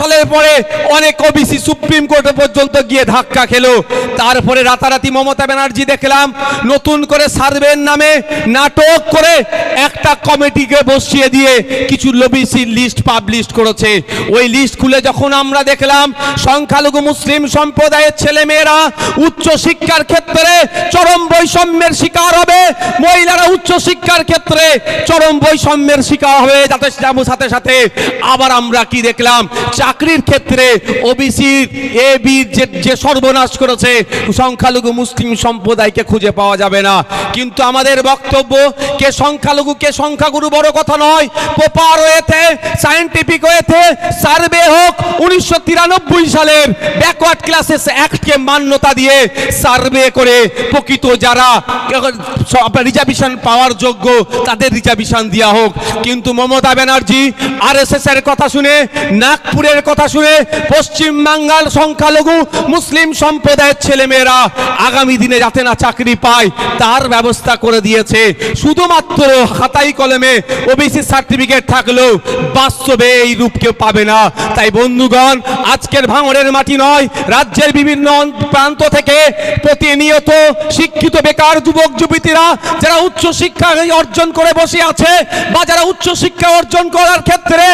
সালের পরে অনেক ওবিসি সুপ্রিম কোর্টে পর্যন্ত গিয়ে ধাক্কা খেলো। তারপরে রাতারাতি মমতা ব্যানার্জি দেখলাম, নতুন করে সার্ভের নামে নাটক করে একটা কমিটিকে বসিয়ে দিয়ে কিছু ওবিসির লিস্ট পাবলিশ করেছে। ওই লিস্ট খুলে যখন আমরা দেখলাম, সংখ্যালঘু মুসলিম সম্প্রদায়ের ছেলে মেয়েরা উচ্চ শিক্ষার ক্ষেত্রে চরম বৈষম্যের শিকার হবে, মহিলারা উচ্চ শিক্ষার ক্ষেত্রে চরম বৈষম্যের শিকার হবে, যাতে সাথে সাথে। আবার আমরা কি দেখলাম? চাকরির ক্ষেত্রে ওবিসির এ বির যে সর্বনাশ করেছে, সংখ্যালঘু মুসলিম সম্প্রদায়কে খুঁজে পাওয়া যাবে না। কিন্তু আমাদের বক্তব্য, কে সংখ্যালঘু, কে সংখ্যাগুরু বড় কথা নয়। প্রপার ওয়েতে সায়েন্টিফিক ওয়েতে সার্ভে হোক, উনিশশো তিরানব্বই সালের ব্যাকওয়ার্ড ক্লাসেস অ্যাক্টকে মান্যতা দিয়ে সার্ভে করে প্রকৃত যারা রিজার্ভেশন পাওয়ার যোগ্য, তাদের রিজার্ভেশন দেওয়া হোক। কিন্তু মমতা ব্যানার্জি আর এর কথা শুনে নাগপুরের কথা শুনে পশ্চিম বাঙ্গাল সংখ্যালঘু মুসলিম সম্প্রদায়ের ছেলেমেয়েরা আগামী দিনে যাতে না চাকরি পায়, তার ব্যবস্থা করে দিয়েছে। শুধুমাত্র খাতাই কলমে ওবিসি সার্টিফিকেট থাকলেও বাস্তবে এই রূপ কেউ পাবে না। তাই বন্ধুগণ, আজকের ভাঙড়ের মাটি নয়, রাজ্যের বিভিন্ন প্রান্ত থেকে প্রতিনিয়ত শিক্ষিত বেকার যুবক, যুবতীরা যারা উচ্চ শিক্ষা অর্জন করে বসে আছে বা যারা উচ্চ শিক্ষা অর্জন করার ক্ষেত্রে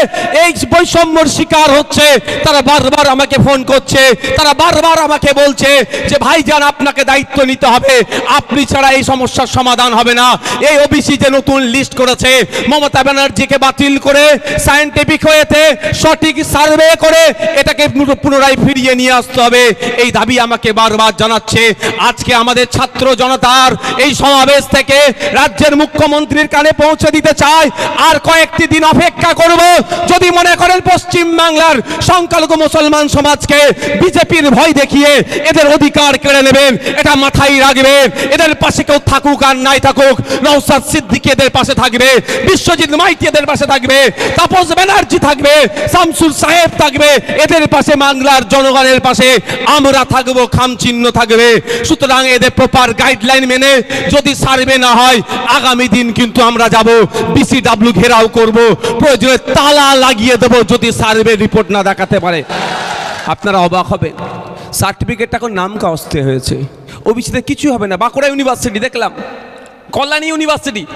এই বৈষম্যর শিকার হচ্ছে, তারা বারবার আমাকে ফোন করছে, তারা বারবার আমাকে বলছে যে, ভাইজান, আপনাকে দায়িত্ব নিতে হবে। আপনি ছাড়া এই সমস্যার সমাধান হবে না। এই ওবিসি যে নতুন লিস্ট করেছে, মমতা ব্যানার্জিকে বাতিল করে সায়েন্টিফিক হয়েতে সঠিক সার্ভে করে, এটাকে পুনরায় ফিরিয়ে নিয়ে আসতে হবে। এই দাবি আমাকে বারবার জানাচ্ছে। আজকে আমাদের ছাত্র জনতার এই সমাবেশ থেকে রাজ্যের মুখ্যমন্ত্রীর কানে পৌঁছে দিতে চায়। আর কয়েকটি দিন অপেক্ষা করব। যদি মনে করেন পশ্চিম বাংলার সংখ্যালঘু মুসলমান সমাজকে বিজেপির ভয় দেখিয়ে এদের অধিকার কেড়ে নেবেন, এটা মাথায় রাখবেন। এদের পাশে কেউ থাকুক আর নাই থাকুক নৌসাদ সিদ্দিকি এদের পাশে থাকবে, বিশ্বজিৎ মাইতি এদের পাশে থাকবে, তাপস ব্যানার্জি থাকবে, শামসুল সাহেব থাকবে, এদের পাশে বাংলার জনগণের পাশে আমরা থাকব খাম চিহ্ন থাকবে। সুতরাং এদের প্রপার গাইডলাইন মেনে যদি সার্ভে না হয়, আগামী দিন কিন্তু আমরা যাব, বিসিডাব্লিউ ঘেরাও করব, প্রয়োজনে তালা লাগিয়ে দেবো যদি সার্ভে রিপোর্ট না দেখাতে পারে। আপনারা অবাক হবেন। সার্টিফিকেট এখন নাম কাস্তে হয়েছে। ওবিসিতে কিছু হবে না। বাঁকুড়া ইউনিভার্সিটি দেখলাম। কল্যাণী ইউনিভার্সিটি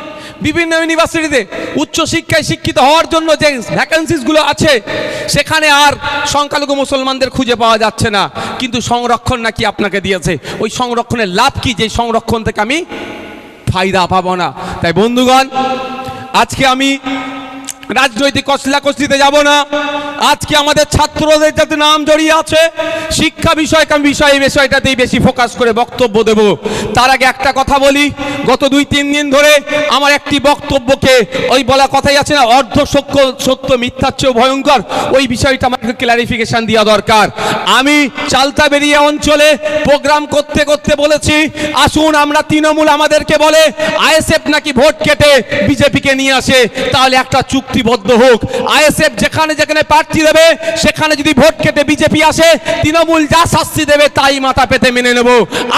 বিভিন্ন ইউনিভার্সিটিতে উচ্চ শিক্ষায় শিক্ষিত হওয়ার জন্য যে ভ্যাকেন্সিসগুলো আছে, সেখানে আর সংখ্যালঘু মুসলমানদের খুঁজে পাওয়া যাচ্ছে না। কিন্তু সংরক্ষণ নাকি আপনাকে দিয়েছে। ওই সংরক্ষণের লাভ কি? যে সংরক্ষণ থেকে আমি ফায়দা পাবো না। তাই বন্ধুগণ, আজকে আমি রাজনৈতিক কসলা কসলিতে যাব না, আজকে আমাদের ছাত্রদের যাতে নাম জড়িয়ে আছে, শিক্ষা বিষয় বিষয়, এই বিষয়টাতেই বেশি ফোকাস করে বক্তব্য দেব। তার আগে একটা কথা বলি, গত দুই, তিন দিন ধরে আমার একটি বক্তব্যকে ওই বলা কথাই আছে না, অর্ধ সত্য সত্য মিথ্যার চেয়েও ভয়ঙ্কর, ওই বিষয়টা আমাকে ক্লারিফিকেশন দেওয়া দরকার। আমি চালতা বেরিয়ে অঞ্চলে প্রোগ্রাম করতে করতে বলেছি, আসুন আমরা তৃণমূল আমাদেরকে বলে, আইএসএফ নাকি ভোট কেটে বিজেপিকে নিয়ে আসে, তাহলে একটা চুক্তিবদ্ধ হোক। আইএসএফ যেখানে যেখানে প্রার্থী দেবে, সেখানে যদি ভোট কেটে বিজেপি আসে, তৃণমূল যা শাস্তি দেবে তাই মাথা পেতে মেনে নেব।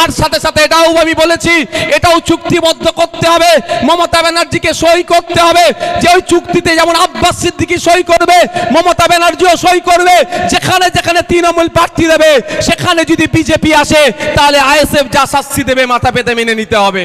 আর সাথে সাথে এটাও আমি বলেছি, এটাও চুক্তিবদ্ধ করতে হবে। মমতা ব্যানার্জিকে সই করতে হবে। যে ওই চুক্তিতে যেমন আব্বাস সিদ্দিকি সই করবে, মমতা ব্যানার্জিও সই করবে। যেখানে যেখানে তৃণমূল প্রার্থী দেবে, সেখানে যদি বিজেপি আসে, তাহলে আইএসএফ যা শাস্তি দেবে মাথা পেতে মেনে নিতে হবে।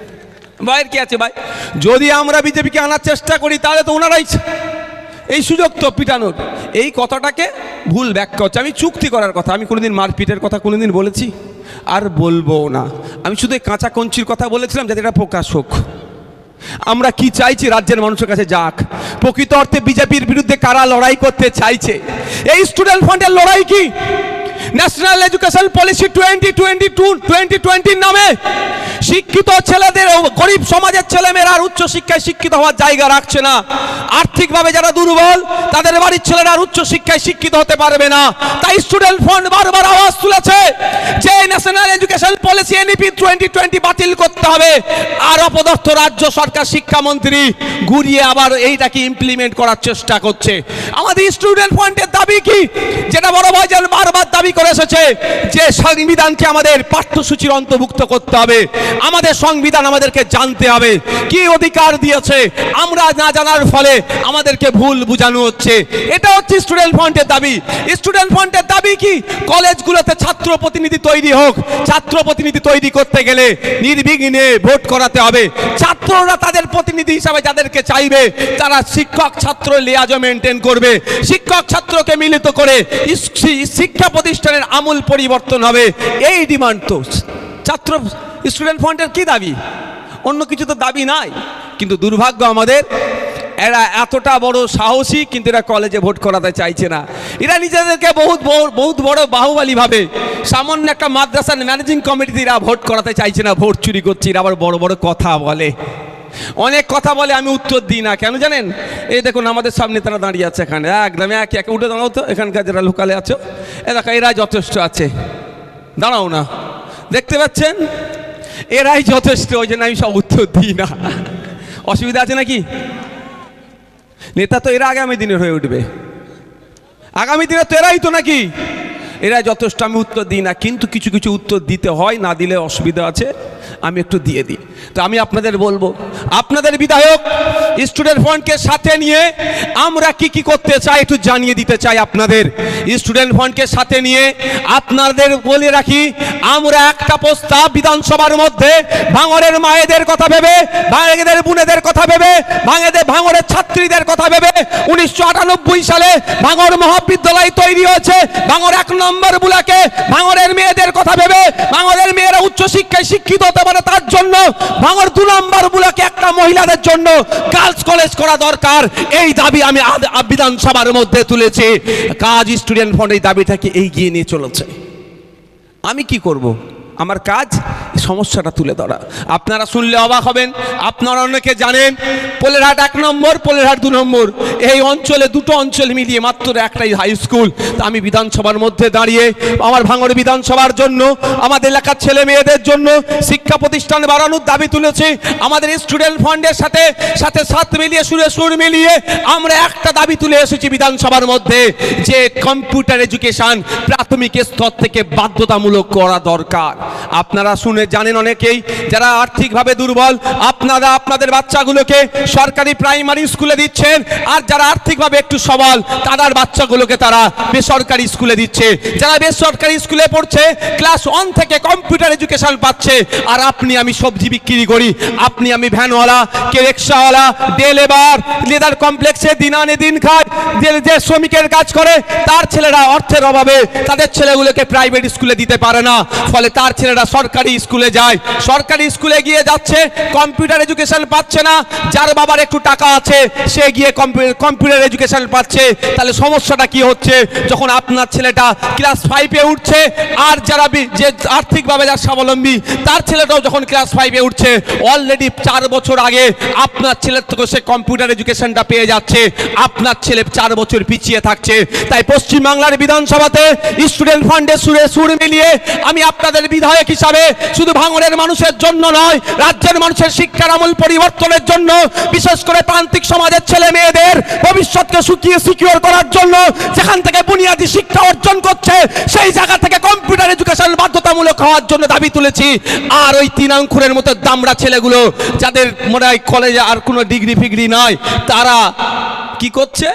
ভয়ের কি আছে ভাই? যদি আমরা বিজেপিকে আনার চেষ্টা করি, তাহলে তো ওনারাই এই সুযোগ তো পিটানোর। এই কথাটাকে ভুল ব্যাখ্যা হচ্ছে। আমি চুক্তি করার কথা, আমি কোনোদিন মারপিটের কথা কোনোদিন বলেছি। আর বলব না। আমি শুধু এই কাঁচা কঞ্চির কথা বলেছিলাম যাতে এটা প্রকাশ হোক। আমরা কি চাইছি রাজ্যের মানুষের কাছে যাক? প্রকৃত অর্থে বিজেপির বিরুদ্ধে কারা লড়াই করতে চাইছে? এই স্টুডেন্ট ফান্ডের লড়াই কি? National education policy twenty twenty to twenty টোয়েন্টির নামে শিক্ষিত ছেলেদের গরিব সমাজের ছেলেমেয়েরা আর উচ্চ শিক্ষায় শিক্ষিত হওয়ার জায়গা রাখছে না। আর্থিকভাবে যারা দুর্বল, তাদের বাড়ির ছেলেরা আর উচ্চ শিক্ষায় শিক্ষিত হতে পারবে না। তাই স্টুডেন্ট ফান্ড বারবার আওয়াজ তুলেছে যে national education policy NEP twenty twenty বাতিল করতে হবে। আর অপদস্থ রাজ্য সরকার শিক্ষামন্ত্রী ঘুরিয়ে আবার এইটাকে ইমপ্লিমেন্ট করার চেষ্টা করছে। আমাদের স্টুডেন্ট ফান্ডের দাবি কি? যেটা বড় ভাইজান বারবার দাবি করে এসেছে যে সংবিধানকে আমাদের পাঠ্যসূচির অন্তর্ভুক্ত করতে হবে। আমাদের সংবিধান আমাদেরকে জানতে হবে। কি অধিকার দিয়েছে? আমরা না জানার ফলে আমাদেরকে ভুল বোঝানো হচ্ছে। এটা হচ্ছে স্টুডেন্ট ফান্ডের দাবি। স্টুডেন্ট ফান্ডের দাবি কি? কলেজগুলোতে ছাত্র প্রতিনিধি তৈরি হোক। ছাত্র প্রতিনিধি তৈরি করতে গেলে নির্বিঘ্নে ভোট করাতে হবে। ছাত্ররা তাদের প্রতিনিধি হিসাবে যাদেরকে চাইবে, তারা শিক্ষক ছাত্র লিয়াজও মেনটেন করবে। শিক্ষক ছাত্রকে মিলিত করে শিক্ষা শি- শিক্ষা আমূল পরিবর্তন হবে। এই ডিমান্ড তো ছাত্র স্টুডেন্ট ফান্ডের কি দাবি? অন্য কিছু তো দাবি নাই। কিন্তু দুর্ভাগ্য আমাদের, এরা এতটা বড় সাহসী, কিন্তু এরা কলেজে ভোট করাতে চাইছে না। এরা নিজেদেরকে বহুত বহুত বড় বাহুবালী ভাবে সামান্য একটা মাদ্রাসার ম্যানেজিং কমিটিতে এরা ভোট করাতে চাইছে না ভোট চুরি করছে, এরা আবার বড় বড় কথা বলে। অনেক কথা বলে আমি উত্তর দিই না, কেন জানেন? এই দেখুন, আমাদের সামনে তারা দাঁড়িয়ে আছে এখানে। একদম এক এক, উঠে দাঁড়াও তো, এখানকার যারা লোকালে আছো। এ দেখো এরা যথেষ্ট আছে। দাঁড়াও না। দেখতে পাচ্ছেন? এরাই যথেষ্ট, ওই জন্য আমি সব উত্তর দিই না। অসুবিধা আছে নাকি? নেতা তো এরা আগামী দিনের হয়ে উঠবে। আগামী দিনে তো এরাই তো নাকি? এরা যথেষ্ট, আমি উত্তর দিই না, কিন্তু কিছু কিছু উত্তর দিতে হয়, না দিলে অসুবিধা আছে, আমি একটু দিয়ে দিই। তো আমি আপনাদের বলব, আপনাদের বিধায়ক, স্টুডেন্ট ফান্ডকে সাথে নিয়ে আমরা কি কি করতে চাই একটু জানিয়ে দিতে চাই আপনাদের। স্টুডেন্ট ফান্ডকে সাথে নিয়ে আপনাদের বলে রাখি, আমরা একটা প্রস্তাব বিধানসভার মধ্যে ভাঙরের মায়েদের কথা ভেবে ভাঙেদের বোনেদের কথা ভেবে ভাঙেদের ভাঙরের ছাত্রীদের কথা ভেবে, উনিশশো আটানব্বই সালে ভাঙর মহাবিদ্যালয় তৈরি হয়েছে ভাঙর এক নম্বর বুলাকে ভাঙরের মেয়েদের কথা ভেবে ভাঙরের মেয়েরা উচ্চশিক্ষায় শিক্ষিত হতে পারে তার জন্য। ভাঙর দু নম্বর বুলাকে একটা মহিলাদের জন্য গার্লস কলেজ করা দরকার। এই দাবি আমি বিধানসভার মধ্যে তুলেছি। কাজ স্টুডেন্ট ফন্ড এই দাবিটাকে এগিয়ে নিয়ে চলেছে। আমি কি করব? আমার কাজ সমস্যাটা তুলে ধরা। আপনারা শুনলে অবাক হবেন, আপনারা অনেকে জানেন, পোলেরহাট এক নম্বর, পোলেরহাট দু নম্বর। এই অঞ্চলে দুটো অঞ্চল মিলিয়ে মাত্র একটাই হাই স্কুল তা আমি বিধানসভার মধ্যে দাঁড়িয়ে আমার ভাঙড় বিধানসভার জন্য, আমাদের এলাকার ছেলে মেয়েদের জন্য শিক্ষা প্রতিষ্ঠান বাড়ানোর দাবি তুলেছি। আমাদের স্টুডেন্ট ফান্ডের সাথে সাথে সাত মিলিয়ে সুরে সুর মিলিয়ে আমরা একটা দাবি তুলে এসেছি বিধানসভার মধ্যে, যে কম্পিউটার এডুকেশন প্রাথমিক স্তর থেকে বাধ্যতামূলক করা দরকার। আপনারা শুনে জানেন অনেকেই, যারা আর্থিকভাবে দুর্বল, আপনারা আপনাদের বাচ্চাগুলোকে সরকারি প্রাইমারি স্কুলে দিচ্ছেন, আর যারা আর্থিকভাবে একটু সবল, তাদের বাচ্চাগুলোকে তারা বেসরকারি স্কুলে দিচ্ছে। যারা বেসরকারি স্কুলে পড়ছে, ক্লাস ওয়ান থেকে কম্পিউটার এডুকেশন পাচ্ছে, আর আপনি আমি সবজি বিক্রি করি, আপনি আমি ভ্যানওয়ালা কে রিক্সাওয়ালা ডে লেবার লেদার কমপ্লেক্সে দিন আনে দিন খায় যে শ্রমিকের কাজ করে, তার ছেলেরা অর্থের অভাবে তাদের ছেলেগুলোকে প্রাইভেট স্কুলে দিতে পারে না, ফলে তার ছেলেরা সরকারি স্কুলে যায়। সরকারি স্কুলে গিয়ে যাচ্ছে কম্পিউটার এডুকেশন পাচ্ছে না। যার বাবার একটু টাকা আছে, সে গিয়ে কম্পিউটার এডুকেশন পাচ্ছে। তাহলে সমস্যাটা কি হচ্ছে? যখন আপনার ছেলেটা ক্লাস ফাইভে উঠছে, আর যারা যে আর্থিকভাবে যার স্বাবলম্বী, তার ছেলেটাও যখন ক্লাস ফাইভে উঠছে অলরেডি চার বছর আগে আপনার ছেলের থেকে সে কম্পিউটার এডুকেশনটা পেয়ে যাচ্ছে। আপনার ছেলে চার বছর পিছিয়ে থাকছে। তাই পশ্চিমবাংলার বিধানসভাতে স্টুডেন্ট ফান্ডের সুরে সুর মিলিয়ে আমি আপনাদের বিধায়ক হিসাবে শুধু ভাঙনের মানুষের জন্য নয়, রাজ্যের মানুষের শিক্ষার আমূল পরিবর্তনের জন্য, বিশেষ করে প্রান্তিক সমাজের ছেলে মেয়েদের ভবিষ্যৎকে সুখিয়ে সিকিউর করার জন্য যেখান থেকে বুনিয়াদী শিক্ষা অর্জন করছে, সেই জায়গা থেকে কম্পিউটার এডুকেশন বাধ্যতামূলক হওয়ার জন্য দাবি তুলেছি। আর ওই তিন অঙ্কুরের মতো দামড়া ছেলেগুলো, যাদের মনে হয় কলেজে আর কোনো ডিগ্রি ফিগ্রি নয়, তারা কি করছে?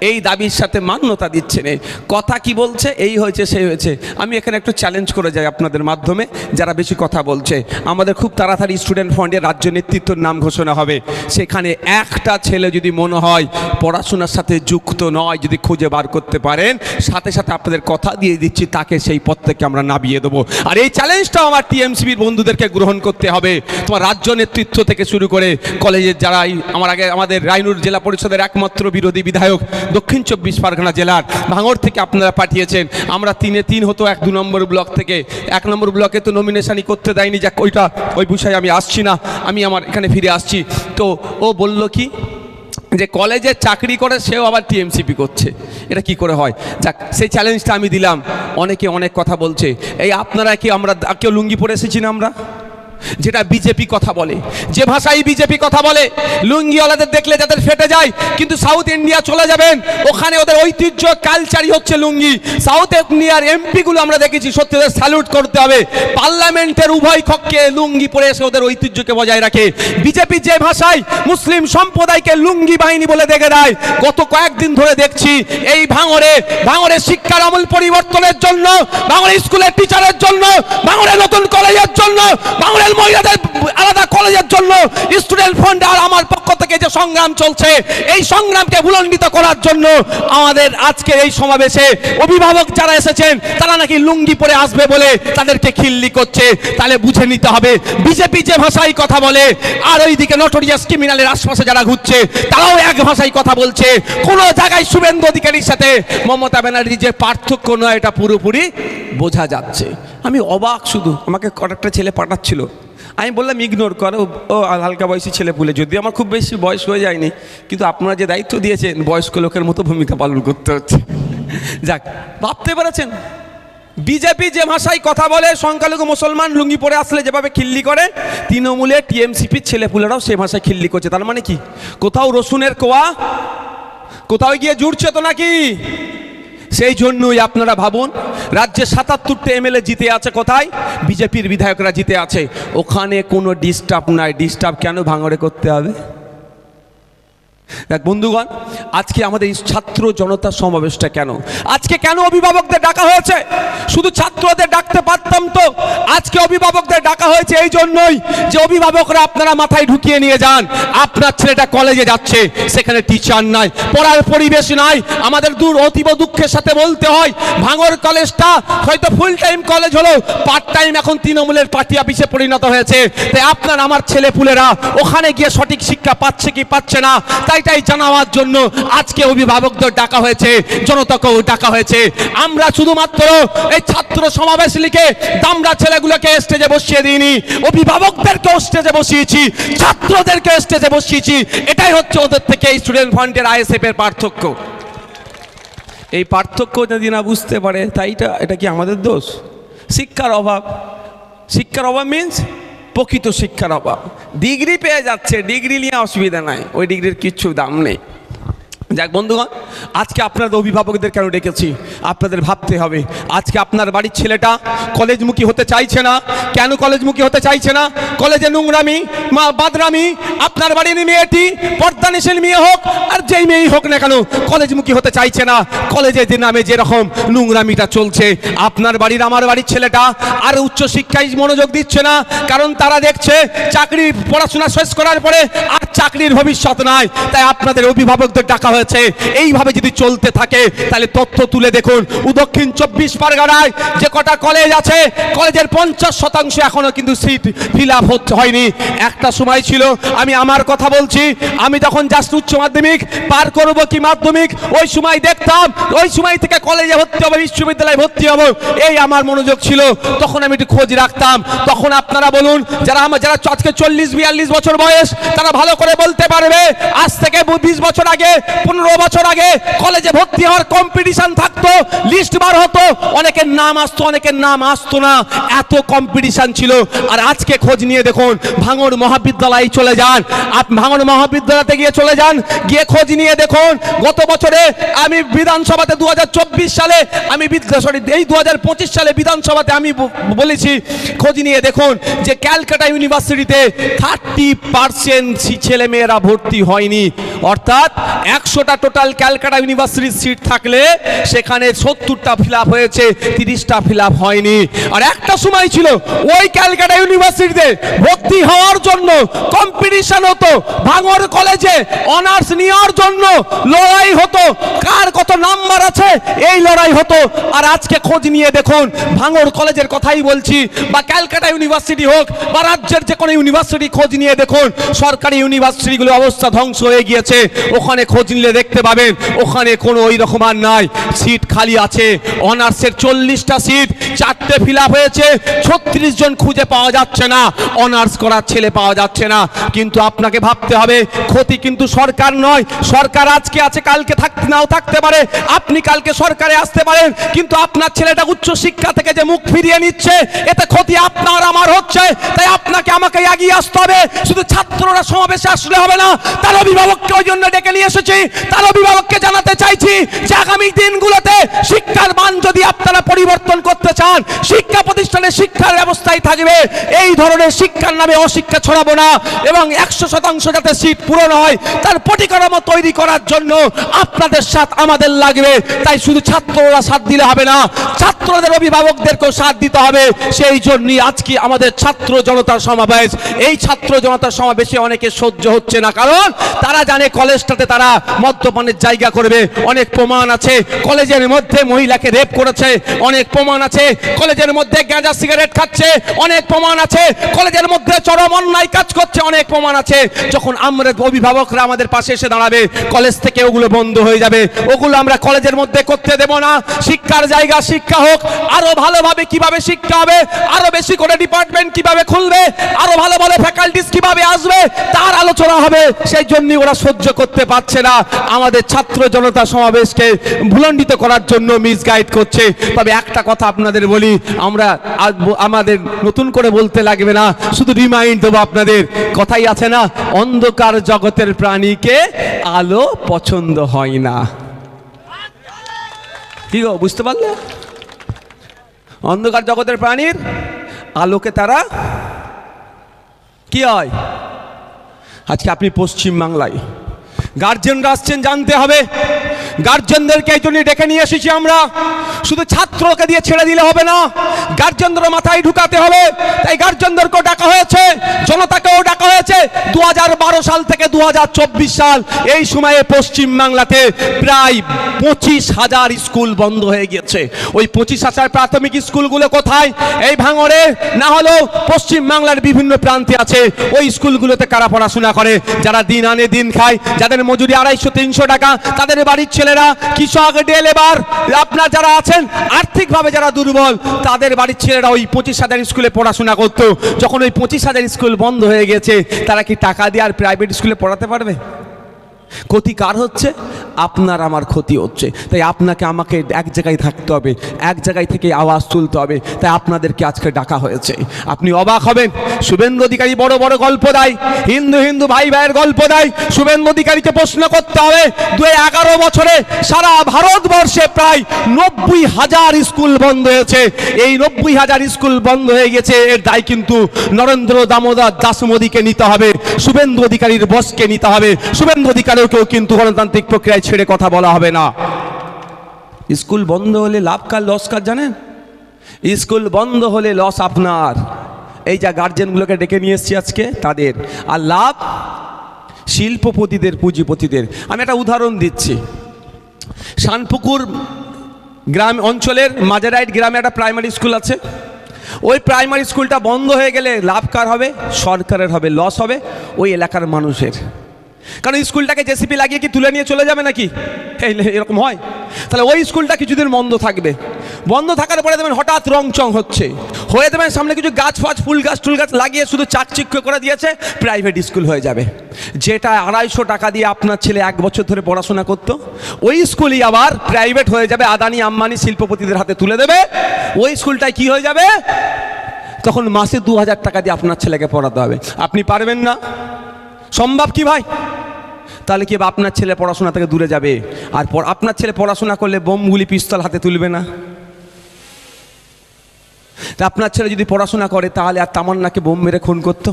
এই দাবির সাথে মান্যতা দিচ্ছে না। কথা কি বলছে? এই হয়েছে সেই হয়েছে। আমি এখানে একটু চ্যালেঞ্জ করে যাই আপনাদের মাধ্যমে, যারা বেশি কথা বলছে। আমাদের খুব তাড়াতাড়ি স্টুডেন্ট ফন্ডের রাজ্য নেতৃত্বর নাম ঘোষণা হবে। সেখানে একটা ছেলে যদি মনে হয় পড়াশোনার সাথে যুক্ত নয়, যদি খুঁজে বার করতে পারেন, সাথে সাথে আপনাদের কথা দিয়ে দিচ্ছি, তাকে সেই পদ থেকে আমরা নামিয়ে দেবো। আর এই চ্যালেঞ্জটাও আমার টিএমসিবির বন্ধুদেরকে গ্রহণ করতে হবে। তোমার রাজ্য নেতৃত্ব থেকে শুরু করে কলেজের যারা এই আমার আগে, আমাদের রায়নুর জেলা পরিষদের একমাত্র বিরোধী বিধায়ক দক্ষিণ চব্বিশ পরগনা জেলার ভাঙড় থেকে আপনারা পাঠিয়েছেন। আমরা তিনে তিন হতো এক দু নম্বর ব্লক থেকে। এক নম্বর ব্লকে তো নমিনেশনই করতে দেয়নি, যাক ওইটা, ওই বিষয়ে আমি আসছি না। আমি আমার এখানে ফিরে আসছি। তো ও বলল কি, যে কলেজে চাকরি করে সেও আবার টিএমসিপি করছে। এটা কি করে হয়? যাক, সেই চ্যালেঞ্জটা আমি দিলাম। অনেকে অনেক কথা বলছে। এই আপনারা কি আমরা, কেউ লুঙ্গি পরে এসেছি না আমরা? যেটা বিজেপি কথা বলে। যে ভাষায় বিজেপি কথা বলে, লুঙ্গিওয়ালাদের দেখলে যাদের ফেটে যায়, কিন্তু সাউথ ইন্ডিয়া চলে যাবেন, ওখানে ওদের ঐতিহ্য কালচারই হচ্ছে লুঙ্গি। সাউথ ইন্ডিয়ার এমপিগুলো আমরা দেখেছি, সত্যি ওদের স্যালুট করতে হবে। পার্লামেন্টের উভয় কক্ষে লুঙ্গি পরে এসে ওদের ঐতিহ্যকে বজায় রাখে। বিজেপি যে ভাষায় মুসলিম সম্প্রদায়কে লুঙ্গি বাহিনী বলে দেখে দেয়, গত কয়েকদিন ধরে দেখছি, এই ভাঙরে ভাঙরে শিক্ষার আমূল পরিবর্তনের জন্য ভাঙড়ে স্কুলের টিচারের জন্য ভাঙড়ে নতুন কলেজের জন্য ভাঙড়ের মহিলাদের আলাদা কলেজের জন্য স্টুডেন্ট ফান্ড আর আমার পক্ষ থেকে যে সংগ্রাম চলছে, এই সংগ্রামকে ভুলণ্ডিত করার জন্য আমাদের আজকের এই সমাবেশে অভিভাবক যারা এসেছেন, তারা নাকি লুঙ্গি পরে আসবে বলে তাদেরকে খিল্লি করছে। তাহলে বুঝে নিতে হবে, বিজেপি যে ভাষায় কথা বলে, আর ওইদিকে নটোরিয়াস ক্রিমিনালের আশপাশে যারা ঘুরছে, তারাও এক ভাষায় কথা বলছে। কোন জায়গায় শুভেন্দু অধিকারীর সাথে মমতা ব্যানার্জি যে পার্থক্য নয়, এটা পুরোপুরি বোঝা যাচ্ছে। আমি অবাক শুধু, আমাকে কয়েকটা ছেলে পাঠাচ্ছিল। আমি বললাম ইগনোর করো। ও হালকা বয়সী ছেলে পুলে। যদিও আমার খুব বেশি বয়স হয়ে যায়নি, কিন্তু আপনারা যে দায়িত্ব দিয়েছেন, বয়স্ক লোকের মতো ভূমিকা পালন করতে হচ্ছে। যাক, ভাবতে পেরেছেন? বিজেপি যে ভাষায় কথা বলে, সংখ্যালঘু মুসলমান লুঙ্গি পরে আসলে যেভাবে খিল্লি করে তৃণমূলে টিএমসিপির ছেলেপুলেরাও সে ভাষায় খিল্লি করছে। তার মানে কি? কোথাও রসুনের কোয়া, কোথাও গিয়ে জুড়ছে তো নাকি? সেই জন্যই আপনারা ভাবুন, রাজ্যে সাতাত্তরটা এমএলএ জিতে আছে কোথায়? বিজেপির বিধায়করা জিতে আছে। ওখানে কোনো ডিস্টার্ব নাই। ডিস্টার্ব কেন ভাঙড়ে করতে হবে? দেখ, বন্ধুগণ, আজকে আমাদের এই ছাত্র জনতা সমাবেশটা কেন? আজকে কেন অভিভাবকদের ডাকা হয়েছে? শুধু ছাত্রদের ডাকতে পারতাম তো। আজকে অভিভাবকদের ডাকা হয়েছে এই জন্যই যে অভিভাবকরা আপনারা মাথায় ঢুকিয়ে নিয়ে যান। আপনার ছেলেটা কলেজে যাচ্ছে, সেখানে টিচার নাই, পড়ার পরিবেশ নাই। আমাদের দূর অতীব দুঃখের সাথে বলতে হয়, ভাঙর কলেজটা হয়তো ফুল টাইম কলেজ হলো পার্ট টাইম এখন তৃণমূলের পার্টি অফিসে পরিণত হয়েছে। তাই আপনার আমার ছেলে পুলেরা ওখানে গিয়ে সঠিক শিক্ষা পাচ্ছে কি পাচ্ছে না? তাই তাই জানাবার জন্য আজকে অভিভাবকদের ডাকা হয়েছে, জনতাকেও ডাকা হয়েছে। আমরা শুধুমাত্র এই ছাত্র সমাবেশ লিখে দামরা ছেলেগুলোকে স্টেজে বসিয়ে দিইনি, অভিভাবকদেরকে স্টেজে বসিয়েছি, ছাত্রদেরকে স্টেজে বসিয়েছি। এটাই হচ্ছে ওদের থেকে স্টুডেন্ট ফান্ডের আইএসএফ এর পার্থক্য। এই পার্থক্য যদি না বুঝতে পারে তাই এটা এটা কি আমাদের দোষ? শিক্ষার অভাব। শিক্ষার অভাব মিন্স প্রকৃত শিক্ষার অভাব। ডিগ্রি পেয়ে যাচ্ছে, ডিগ্রি নিয়ে অসুবিধা নাই। ওই ডিগ্রির কিচ্ছু দাম নেই। যাক, বন্ধুগণ, আজকে আপনাদের অভিভাবকদের কেন ডেকেছি? আপনাদের ভাবতে হবে। আজকে আপনার বাড়ির ছেলেটা কলেজমুখী হতে চাইছে না। কেন কলেজমুখী হতে চাইছে না? কলেজে নোংরামি, মা বাদরামি, আপনার বাড়ির মেয়েটি পর্দানিশীল মেয়ে হোক, আর যেই মেয়েই হোক না কেন, কলেজমুখী হতে চাইছে না। কলেজে যে নামে যেরকম নোংরামিটা চলছে, আপনার বাড়ির আমার বাড়ির ছেলেটা আর উচ্চ শিক্ষায় মনোযোগ দিচ্ছে না, কারণ তারা দেখছে, চাকরি, পড়াশোনা শেষ করার পরে আর চাকরির ভবিষ্যৎ নাই, তাই আপনাদের অভিভাবকদের ডাকা হয়েছে। এইভাবে যদি চলতে থাকে, তাহলে তথ্য তুলে দেখুন। উ দক্ষিণ চব্বিশ পরগনায় যে কটা কলেজ আছে কলেজের পঞ্চাশ শতাংশ এখনও কিন্তু সিট ফিল আপ হয়নি। একটা সময় ছিল, আমি আমার কথা বলছি, আমি যখন জাস্ট উচ্চ মাধ্যমিক পার করব কি মাধ্যমিক, ওই সময় দেখতাম, ওই সময় থেকে কলেজে ভর্তি হব, বিশ্ববিদ্যালয়ে ভর্তি হব, এই আমার মনোযোগ ছিল। তখন আমি একটু খোঁজ রাখতাম। তখন আপনারা বলুন, যারা আমার যারা আজকে চল্লিশ, বিয়াল্লিশ বছর বয়স, তারা ভালো করে বলতে পারবে, আজ থেকে বিশ বছর আগে, পনেরো বছর আগে কলেজে ভর্তি হওয়ার কম্পিটিশন থাকতো লিস্ট বার হতো, অনেকের নাম আসতো, অনেকের নাম আসতো না, এত কম্পিটিশন ছিল। আর আজকে খোঁজ নিয়ে দেখুন ভাঙর মহাবিদ্যালয়ে চলে যান। আপ ভাঙর মহাবিদ্যালয়তে গিয়ে চলে যান, গিয়ে খোঁজ নিয়ে দেখুন, গত বছরে আমি বিধানসভাতে দু হাজার চব্বিশ সালে, আমি সরি এই দু হাজার পঁচিশ সালে বিধানসভাতে আমি বলেছি, খোঁজ নিয়ে দেখুন যে ক্যালকাটা ইউনিভার্সিটিতে থার্টি পার্সেন্ট ছেলে মেয়েরা ভর্তি হয়নি। অর্থাৎ একশোটা টোটাল ক্যালকাটা ইউনিভার্সিটির সিট থাকলে সেখানে সত্তরটা ফিল হয়েছে, তিরিশটা ফিল হয়নি। আর একটা সময় ছিল, ওই ক্যালকাটা ইউনিভার্সিটিতে ভর্তি হওয়ার জন্য কম্পিটিশন হতো, ভাঙর কলেজে অনার্স নেওয়ার জন্য লড়াই হতো। কার কত নাম্বার আছে, এই লড়াই হতো। আর আজকে খোঁজ নিয়ে দেখুন, ভাঙর কলেজের কথাই বলছি, বা ক্যালকাটা ইউনিভার্সিটি হোক, বা রাজ্যের যে কোনো ইউনিভার্সিটি খোঁজ নিয়ে দেখুন, সরকারি ইউনিভার্সিটিগুলোর অবস্থা ধ্বংস হয়ে গিয়েছে। ওখানে খোঁজ নিলে দেখতে পাবেন, ওখানে কোনো ওই রকম আর নাই। সিট খালি আছে। অনার্সের চল্লিশটা সিট, চারটে ফিল হয়েছে। ছত্রিশ জন খুঁজে পাওয়া যাচ্ছে না। অনার্স করার ছেলে পাওয়া যাচ্ছে না। কিন্তু আপনাকে ভাবতে হবে, ক্ষতি কিন্তু সরকার নয়। সরকার আজকে আছে, কালকে থাকতে নাও থাকতে পারে। আপনি কালকে সরকারে আসতে পারেন, কিন্তু আপনার ছেলেটা উচ্চ শিক্ষা থেকে যে মুখ ফিরিয়ে নিচ্ছে, এতে ক্ষতি আপনার আমার হচ্ছে। তাই আপনাকে আমাকে এগিয়ে আসতে হবে। শুধু ছাত্ররা সমাবেশে আসলে হবে না। তার অভিভাবককে ওই জন্য ডেকে নিয়ে এসেছি। তার অভিভাবককে জানাতে চাইছি যে আগামী দিনগুলোতে শিক্ষার মান যদি আপনারা পরিবর্তন করতে চান, শিক্ষা প্রতিষ্ঠানে শিক্ষার ব্যবস্থাই থাকবে। এই ধরনের শিক্ষার নামে অশিক্ষা ছড়াবো না এবং একশো শতাংশ যাতে সিট পূরণ হয়, তার পরিকাঠামো তৈরি করার জন্য আপনাদের সাথ আমাদের লাগবে। তাই শুধু ছাত্ররা সাথ দিলে হবে না, ছাত্রদের অভিভাবকদেরকেও সাথ দিতে হবে। সেই জন্যই আজকে আমাদের ছাত্র জনতার সমাবেশ। এই ছাত্র জনতার সমাবেশে অনেকে সহ্য হচ্ছে না, কারণ তারা জানে কলেজটাতে তারা মদ্যপানের জায়গা করবে। অনেক প্রমাণ আছে। কলেজের মধ্যে মহিলাকে রেপ করেছে। অনেক প্রমাণ আছে। কলেজের মধ্যে গাঁজা সিগারেট খাচ্ছে। অনেক প্রমাণ আছে। কলেজের মধ্যে চরম অন্যায় কাজ করছে। অনেক প্রমাণ আছে। যখন আমরা অভিভাবকরা আমাদের পাশে এসে দাঁড়াবে, কলেজ থেকে ওগুলো বন্ধ হয়ে যাবে। ওগুলো আমরা কলেজের মধ্যে করতে দেব না। শিক্ষার জায়গা শিক্ষা হোক। আরও ভালোভাবে কীভাবে শিক্ষা হবে? আরও বেশি করে ডিপার্টমেন্ট কীভাবে খুলবে? আরও ভালো ভালো ফ্যাকাল্টিস কীভাবে আসবে? তার আলোচনা হবে, সেই জন্যই ওরা সহ্য করতে পারছে না। আমাদের ছাত্র জনতা সমাবেশকে ভুলণ্ডিত করার জন্য মিসগাইড করছে। তবে একটা কথা আপনাদের বলি, আমরা আমাদের নতুন করে বলতে লাগবে না, শুধু রিমাইন্ড দেবো আপনাদের, কথাই আছে না, অন্ধকার জগতের প্রাণীকে আলো পছন্দ হয় না। কি গো, বুঝতে পারলে? অন্ধকার জগতের প্রাণীর আলোকে তারা কি হয়? আজকে আপনি পশ্চিম বাংলায় গার্জেনরা আসছেন জানতে হবে। গার্জেনদেরকে এই জন্য ডেকে নিয়ে এসেছি আমরা। শুধু ছাত্রকে দিয়ে ছেড়ে দিলে হবে না গার্জেনদের মাথায় ঢুকাতে হবে। তাই গার্জেনদেরকেও ডাকা হয়েছে, জনতাকেও ডাকা হয়েছে। দু সাল থেকে দু সাল, এই সময়ে পশ্চিম বাংলাতে প্রায় পঁচিশ হাজার স্কুল বন্ধ হয়ে গিয়েছে। ওই পঁচিশ হাজার প্রাথমিক স্কুলগুলো কোথায়? এই ভাঙড়ে। না হলেও পশ্চিম বাংলার বিভিন্ন প্রান্তে আছে। ওই স্কুলগুলোতে কারা পড়াশোনা করে? যারা দিন আনে দিন খায়, যাদের মজুরি আড়াইশো, তিনশো টাকা, তাদের বাড়ির ছেলেরা, কৃষক, ডেল এবার আপনার যারা আছেন, আর্থিকভাবে যারা দুর্বল, তাদের বাড়ির ছেলেরা ওই পঁচিশ হাজার স্কুলে পড়াশোনা করতো। যখন ওই পঁচিশ হাজার স্কুল বন্ধ হয়ে গেছে, তারা কি টাকা দিয়ে আর প্রাইভেট স্কুলে পড়াতে পারবে? ক্ষতি কার হচ্ছে? আপনার আমার ক্ষতি হচ্ছে। তাই আপনাকে আমাকে এক জায়গায় থাকতে হবে, এক জায়গায় থেকে আওয়াজ তুলতে হবে। তাই আপনাদেরকে আজকে ডাকা হয়েছে। আপনি অবাক হবেন, শুভেন্দু অধিকারী বড় বড় গল্প দেয়, হিন্দু হিন্দু ভাই ভাইয়ের গল্প দেয়। শুভেন্দু অধিকারীকে প্রশ্ন করতে হবে দু এগারো বছরে সারা ভারতবর্ষে প্রায় নব্বই হাজার স্কুল বন্ধ হয়েছে। এই নব্বই হাজার স্কুল বন্ধ হয়ে গেছে, এর দায় কিন্তু নরেন্দ্র দামোদর দাস মোদীকে নিতে হবে, শুভেন্দু অধিকারীর বসকে নিতে হবে। শুভেন্দু অধিকারীকেও কিন্তু গণতান্ত্রিক প্রক্রিয়ায় ছেড়ে কথা বলা হবে না। স্কুল বন্ধ হলে লাভ কার লস কার জানেন? স্কুল বন্ধ হলে লস আপনার। এই যা গার্জেনগুলোকে ডেকে নিয়ে এসছি আজকে, তাদের। আর লাভ শিল্পপতিদের, পুঁজিপতিদের। আমি একটা উদাহরণ দিচ্ছি। শানপুকুর গ্রাম অঞ্চলের মাজারাইট গ্রামে একটা প্রাইমারি স্কুল আছে। ওই প্রাইমারি স্কুলটা বন্ধ হয়ে গেলে লাভ কার হবে? সরকারের হবে লস হবে। ওই এলাকার মানুষের। কারণ স্কুলটাকে জেসিপি লাগিয়ে কি তুলে নিয়ে চলে যাবে নাকি? এই এরকম হয়। তাহলে ওই স্কুলটা কিছুদিন বন্ধ থাকবে। বন্ধ থাকার পরে দেবেন হঠাৎ রং চং হচ্ছে। হয়ে দেবেন সামনে কিছু গাছ ফাছ, ফুল গাছ, টুল গাছ লাগিয়ে শুধু চাকচিক্য করে দিয়েছে প্রাইভেট স্কুল হয়ে যাবে। যেটা আড়াইশো টাকা দিয়ে আপনার ছেলে এক বছর ধরে পড়াশোনা করতো, ওই স্কুলই আবার প্রাইভেট হয়ে যাবে, আদানি, আম্বানি, শিল্পপতিদের হাতে তুলে দেবে। ওই স্কুলটায় কি হয়ে যাবে? তখন মাসে দু হাজার টাকা দিয়ে আপনার ছেলেকে পড়াতে হবে। আপনি পারবেন না। সম্ভব কি ভাই? তাহলে কি আপনার ছেলে পড়াশোনা থেকে দূরে যাবে? আর আপনার ছেলে পড়াশোনা করলে বোমগুলি পিস্তল হাতে তুলবে না? তা আপনার ছেলে যদি পড়াশোনা করে, তাহলে আর তামান্নাকে বোম মেরে খুন করতো?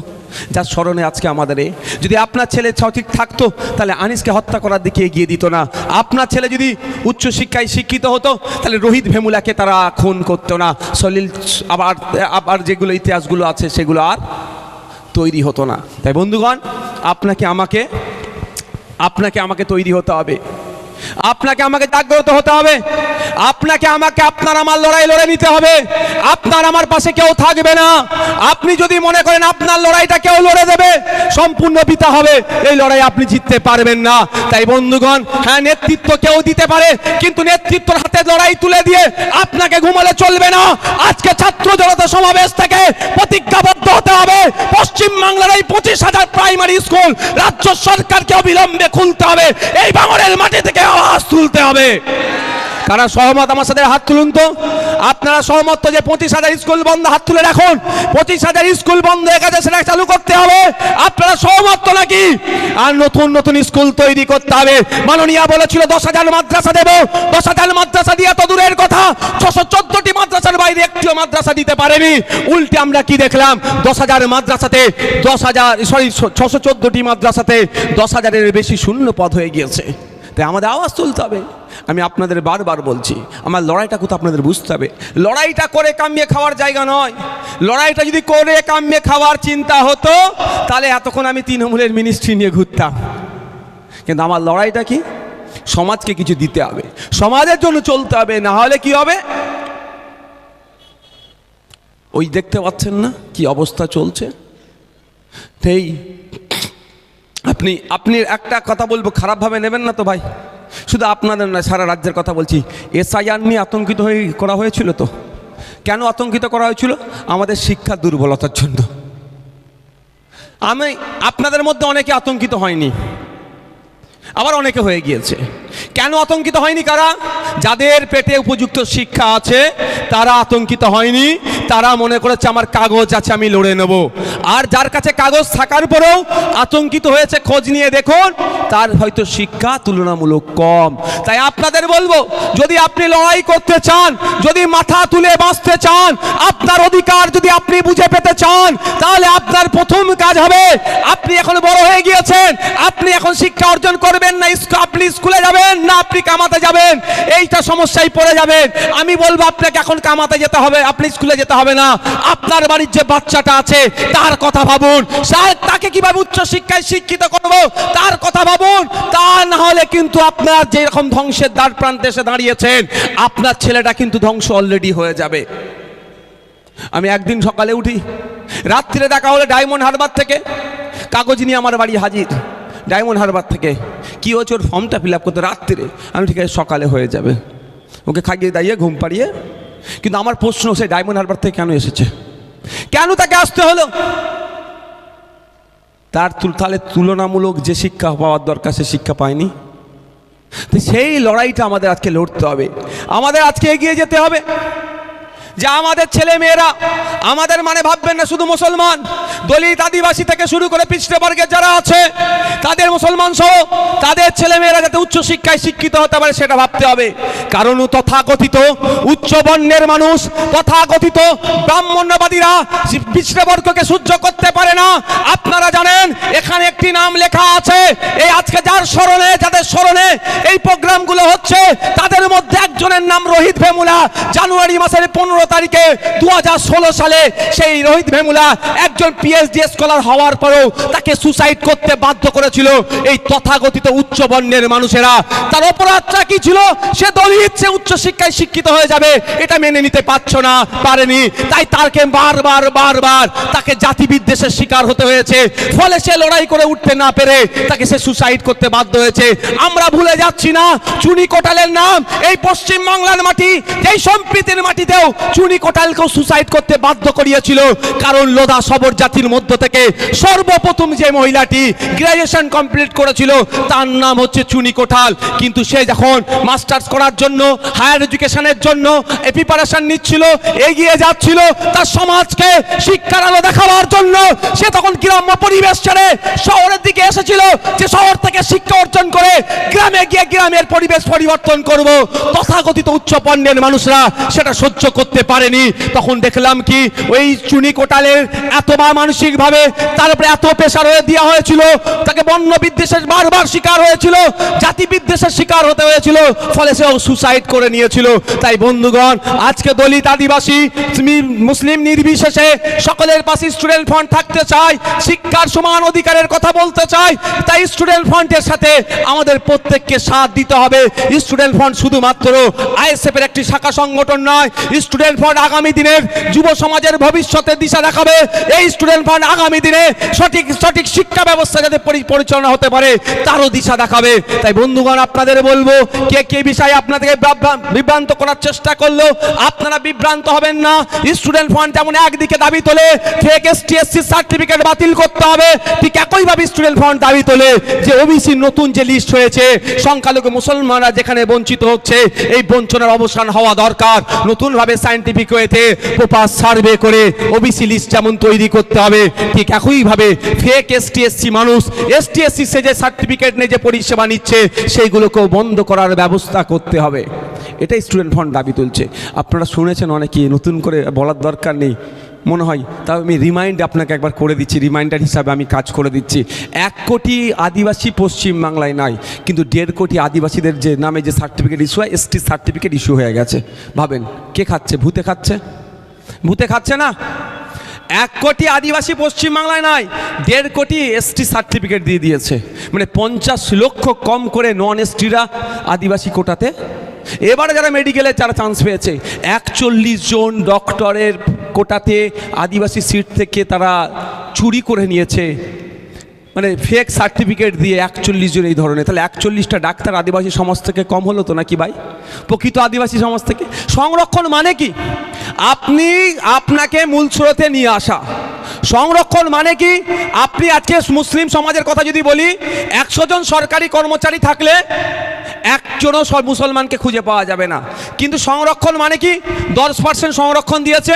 যার স্মরণে আজকে আমাদের। যদি আপনার ছেলে সঠিক থাকতো, তাহলে আনিসকে হত্যা করার দিকে এগিয়ে দিত না। আপনার ছেলে যদি উচ্চশিক্ষায় শিক্ষিত হতো, তাহলে রোহিত ভেমুলাকে তারা খুন করতো না। সলিল আবার আবার যেগুলো ইতিহাসগুলো আছে, সেগুলো আর তৈরি হতো না। তাই বন্ধুগণ আপনাকে আমাকে আপনাকে আমাকে তৈরি হতে হবে। আপনাকে আমাকে জাগ্রত হতে হবে। আপনাকে আমাকে আপনার আমার লড়াই লড়ে নিতে হবে। আপনার আমার পাশে কেউ থাকবে না। আপনি যদি মনে করেন আপনার লড়াইটা কেউ লড়ে দেবে, সম্পূর্ণ পিতা হবে। এই লড়াই আপনি জিততে পারবেন না। তাই বন্ধুগণ হ্যাঁ নেতৃত্ব কেউ দিতে পারে, কিন্তু নেতৃত্বর হাতে লড়াই তুলে দিয়ে আপনাকে ঘুমালে চলবে না। আজকে ছাত্র জনতা সমাবেশ থেকে প্রতিজ্ঞাবদ্ধ হতে হবে। পশ্চিম বাংলার এই পঁচিশ হাজার প্রাইমারি স্কুল রাজ্য সরকারকে অবিলম্বে খুলতে হবে। এই বাংলার মাটি থেকে আওয়াজ তুলতে হবে। কারা সহমত আমার সাথে হাত তুলুন তো? আপনারা সহমত তো যে পঁচিশ হাজার স্কুল বন্ধ, হাত তুলে রাখুন। পঁচিশ হাজার স্কুল বন্ধ একাজে সেটা চালু করতে হবে। আপনারা সহমত তো নাকি? আর নতুন নতুন স্কুল তৈরি করতে হবে। মাননীয়া বলেছিল, দশ হাজার মাদ্রাসা দেবো। দশ হাজার মাদ্রাসা দিয়ে তো দূরের কথা, ছশো চোদ্দটি মাদ্রাসার বাইরে একটিও মাদ্রাসা দিতে পারেনি। উল্টে আমরা কি দেখলাম? দশ হাজার মাদ্রাসাতে, দশ হাজার সরি ছশো চোদ্দটি মাদ্রাসাতে দশ হাজারের বেশি শূন্য পদ হয়ে গিয়েছে। তাই আমাদের আওয়াজ তুলতে হবে। আমি আপনাদের বারবার বলছি, আমার লড়াইটা কোথাও আপনাদের বুঝতে হবে। লড়াইটা করে কামিয়ে খাওয়ার জায়গা নয়। লড়াইটা যদি করে কামিয়ে খাওয়ার চিন্তা হতো, তাহলে এতক্ষণ আমি তৃণমূলের মিনিস্ট্রি নিয়ে ঘুরতাম। কিন্তু আমার লড়াইটা কি? সমাজকে কিছু দিতে হবে। সমাজের জন্য চলতে হবে, না হলে কি হবে? ওই দেখতে পাচ্ছেন না কি অবস্থা চলছে? সেই আপনি আপনি একটা কথা বলব, খারাপভাবে নেবেন না তো ভাই? শুধু আপনাদের না সারা রাজ্যের কথা বলছি। এসআইআর নিয়ে আতঙ্কিত হয়ে করা হয়েছিল তো? কেন আতঙ্কিত করা হয়েছিল? আমাদের শিক্ষা দুর্বলতার জন্য। আমি, আপনাদের মধ্যে অনেকে আতঙ্কিত হয়নি। আবার অনেকে হয়ে গিয়েছে। কেন আতঙ্কিত হয়নি কারা? যাদের পেটে উপযুক্ত শিক্ষা আছে, তারা আতঙ্কিত হয়নি। তারা মনে করেছে, আমার কাগজ আছে, আমি লড়ে নেব। আর যার কাছে কাগজ থাকার পরেও আতঙ্কিত হয়েছে, খোঁজ নিয়ে দেখুন, তার হয়তো শিক্ষা তুলনামূলক কম। তাই আপনাদের বলব, যদি আপনি লড়াই করতে চান, যদি মাথা তুলে বাঁচতে চান, আপনার অধিকার যদি আপনি বুঝে পেতে চান, তাহলে আপনার প্রথম কাজ হবে, আপনি এখন বড় হয়ে গিয়েছেন, আপনি এখন শিক্ষা অর্জন করবেন না আপনি স্কুলে যাবেন না আপনি কামাতে যাবেন? এইটা সমস্যায় পড়ে যাবেন। আমি বলব, আপনাকে এখন কামাতে যেতে হবে, আপনি স্কুলে যেতে হবে না। আপনার বাড়ির যে বাচ্চাটা আছে, তার কথা ভাবুন। স্যার, তাকে কীভাবে উচ্চ শিক্ষায় শিক্ষিত করব? তার কথা ভাবুন। তা না হলে কিন্তু আপনার যেরকম ধ্বংসের দ্বার প্রান্তে এসে দাঁড়িয়েছেন, আপনার ছেলেটা কিন্তু ধ্বংস অলরেডি হয়ে যাবে। আমি একদিন সকালে উঠি। রাত্রিরে দেখা হলে ডায়মন্ড হারবার থেকে। কাগজ নিয়ে আমার বাড়ি হাজির। ডায়মন্ড হারবার থেকে। কি হচ্ছে ওর ফর্মটা ফিল আপ করতে রাত্রিরে আমি ঠিক আছে, সকালে হয়ে যাবে। ওকে খাইয়ে দাইয়ে ঘুম পাড়িয়ে। কিন্তু আমার প্রশ্ন, সে ডায়মন্ড হারবার থেকে কেন এসেছে? কেন তাকে আসতে হলো? তার তাহলে তুলনামূলক যে শিক্ষা পাওয়ার দরকার, সে শিক্ষা পায়নি। তো সেই লড়াইটা আমাদের আজকে লড়তে হবে। আমাদের আজকে এগিয়ে যেতে হবে। যে আমাদের ছেলে মেয়েরা আমাদের মানে ভাববেন না শুধু মুসলমান, দলিত আদিবাসী থেকে শুরু করে পিছড়ে বর্গের যারা আছে, তাদের মুসলমান সহ তাদের ছেলে মেয়েরা যাতে উচ্চ শিক্ষায় শিক্ষিত হতে পারে সেটা ভাবতে হবে। কারণ তথাকথিত উচ্চ বর্ণের মানুষ, তথাকথিত ব্রাহ্মণ্যবাদীরা পিছড়ে বর্গকে সহ্য করতে পারে না। আপনারা জানেন, এখানে একটি নাম লেখা আছে, এই আজকে যার স্মরণে, যাদের স্মরণে এই প্রোগ্রামগুলো হচ্ছে, তাদের মধ্যে একজনের নাম রোহিত ভেমুলা। জানুয়ারি মাসের পনেরো তারিখে দু হাজার ষোলো সালে সেই রোহিত ভেমুলা একজন পিএইচডি স্কলার হওয়ার পরেও তাকে সুসাইড করতে বাধ্য করেছিল। এই তথাকথিত উচ্চ বর্ণের মানুষেরা। তার অপরাধটা কি ছিল? সে দলিত, সে উচ্চ শিক্ষায় শিক্ষিত হয়ে যাবে। এটা মেনে নিতে পারছ না, পারেনি। তাই তাকে বারবার বারবার তাকে জাতি বিদ্বেষের শিকার হতে হয়েছে। ফলে সে লড়াই করে উঠতে না পেরে তাকে সে সুসাইড করতে বাধ্য হয়েছে। আমরা ভুলে যাচ্ছি না, চুনি কোটালের নাম এই পশ্চিম বাংলার মাটি, যেই সম্প্রীতির মাটিতেও চুনি কোটালকেও সুসাইড করতে বাধ্য করিয়েছিল। কারণ লোধা সবর জাতির মধ্য থেকে সর্বপ্রথম যে মহিলাটি গ্রাজুয়েশন কমপ্লিট করেছিল, তার নাম হচ্ছে চুনি কোটাল। কিন্তু সে যখন মাস্টার্স করার জন্য হায়ার এডুকেশনের জন্য প্রিপারেশন নিচ্ছিল, এগিয়ে যাচ্ছিল তার সমাজকে শিক্ষার আলো দেখাবার জন্য, সে তখন গ্রাম্য পরিবেশ ছেড়ে শহরের দিকে এসেছিল যে শহর থেকে শিক্ষা অর্জন করে গ্রামে গিয়ে গ্রামের পরিবেশ পরিবর্তন করব। তথাকথিত উচ্চ পণ্যের মানুষরা সেটা সহ্য করতে করতে পারেনি, তখন দেখলাম কি ওই চুনি কোটালের এতবার মানসিকভাবে তার উপরে এত পেশার হয়ে দেওয়া হয়েছিল, তাকে বন্য বিদ্বেষের বারবার শিকার হয়েছিল, জাতি বিদ্বেষের শিকার হতে হয়েছিল, ফলে সেও সুসাইড করে নিয়েছিল। তাই বন্ধুগণ, আজকে দলিত আদিবাসী মুসলিম নির্বিশেষে সকলের পাশে স্টুডেন্ট ফান্ড থাকতে চায় শিক্ষার সমান অধিকারের কথা বলতে চাই, তাই স্টুডেন্ট ফান্ডের সাথে আমাদের প্রত্যেককে সাথ দিতে হবে। স্টুডেন্ট ফান্ড শুধুমাত্র আইএসএফ এর একটি শাখা সংগঠন নয় স্টুডেন্ট ফান্ড আগামী দিনের যুব সমাজের ভবিষ্যতের দিশা দেখাবে। এই স্টুডেন্ট ফান্ড আগামী দিনে সঠিক সঠিক শিক্ষা ব্যবস্থা যাতে পরিচালনা হতে পারে, তারও দিশা দেখাবে। তাই বন্ধুগণ, আপনাদের বলব, কে কে বিষয়ে আপনাদেরকে বিভ্রান্ত করার চেষ্টা করল, আপনারা বিভ্রান্ত হবেন না। স্টুডেন্ট ফান্ড যেমন একদিকে দাবি তোলে ফেক এসটিএসসি সার্টিফিকেট বাতিল করতে হবে, ঠিক একইভাবে স্টুডেন্ট ফান্ড দাবি তোলে যে ওবিসি নতুন যে লিস্ট হয়েছে, সংখ্যালঘু মুসলমানরা যেখানে বঞ্চিত হচ্ছে, এই বঞ্চনার অবসান হওয়া দরকার। নতুনভাবে সায়েন্টিফিক ওয়েতে পোপাস সার্ভে করে ওবিসি লিস্ট যেমন তৈরি করতে হবে, ঠিক একইভাবে ফেক এসটিএসসি মানুষ এসটিএসসি সে যে সার্টিফিকেট নিয়ে যে পরিষেবা নিচ্ছে, সেইগুলোকেও বন্ধ করার ব্যবস্থা করতে হবে। এটাই স্টুডেন্ট ফান্ড দাবি তুলছে। আপনারা শুনেছেন অনেকেই নতুন করে বলার দরকার নেই। মনে হয়, তাও আমি রিমাইন্ড আপনাকে একবার করে দিচ্ছি রিমাইন্ডার হিসাবে আমি কাজ করে দিচ্ছি। এক কোটি আদিবাসী পশ্চিম বাংলায় নাই, কিন্তু দেড় কোটি আদিবাসীদের যে নামে যে সার্টিফিকেট ইস্যু হয় এসটি সার্টিফিকেট ইস্যু হয়ে গেছে। ভাবেন, কে খাচ্ছে, ভূতে খাচ্ছে? ভূতে খাচ্ছে না? এক কোটি আদিবাসী পশ্চিমবাংলায় নাই, দেড় কোটি এসটি সার্টিফিকেট দিয়ে দিয়েছে। মানে পঞ্চাশ লক্ষ কম করে নন এসটিরা আদিবাসী কোটাতে। এবারে যারা মেডিকেলে যারা চান্স পেয়েছে, একচল্লিশ জন ডক্টরের কোটাতে আদিবাসী সিট থেকে তারা চুরি করে নিয়েছে। মানে ফেক সার্টিফিকেট দিয়ে একচল্লিশ জন এই ধরনের। তাহলে একচল্লিশটা ডাক্তার আদিবাসী সমাজ থেকে কম হলো তো নাকি ভাই? প্রকৃত আদিবাসী সমাজ থেকে। সংরক্ষণ মানে কি? আপনি আপনাকে মূল স্রোতে নিয়ে আসা। সংরক্ষণ মানে কি? আপনি আজকে মুসলিম সমাজের কথা যদি বলি, একশো জন সরকারি কর্মচারী থাকলে একজনও সব মুসলমানকে খুঁজে পাওয়া যাবে না। কিন্তু সংরক্ষণ মানে কি? দশ পার্সেন্ট সংরক্ষণ দিয়েছে।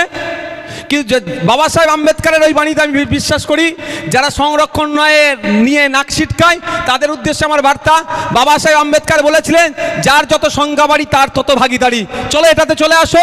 কিন্তু বাবা সাহেব আম্বেদকরের ওই বাণীতে আমি বিশ্বাস করি, যারা সংরক্ষণ নয়, নিয়ে নাক ছিটকায়, তাদের উদ্দেশ্যে আমার বার্তা, বাবা সাহেব আম্বেদকর বলেছিলেন, যার যত সংখ্যা বাড়ি তার তত ভাগিদারি। চলো এটাতে চলে আসো।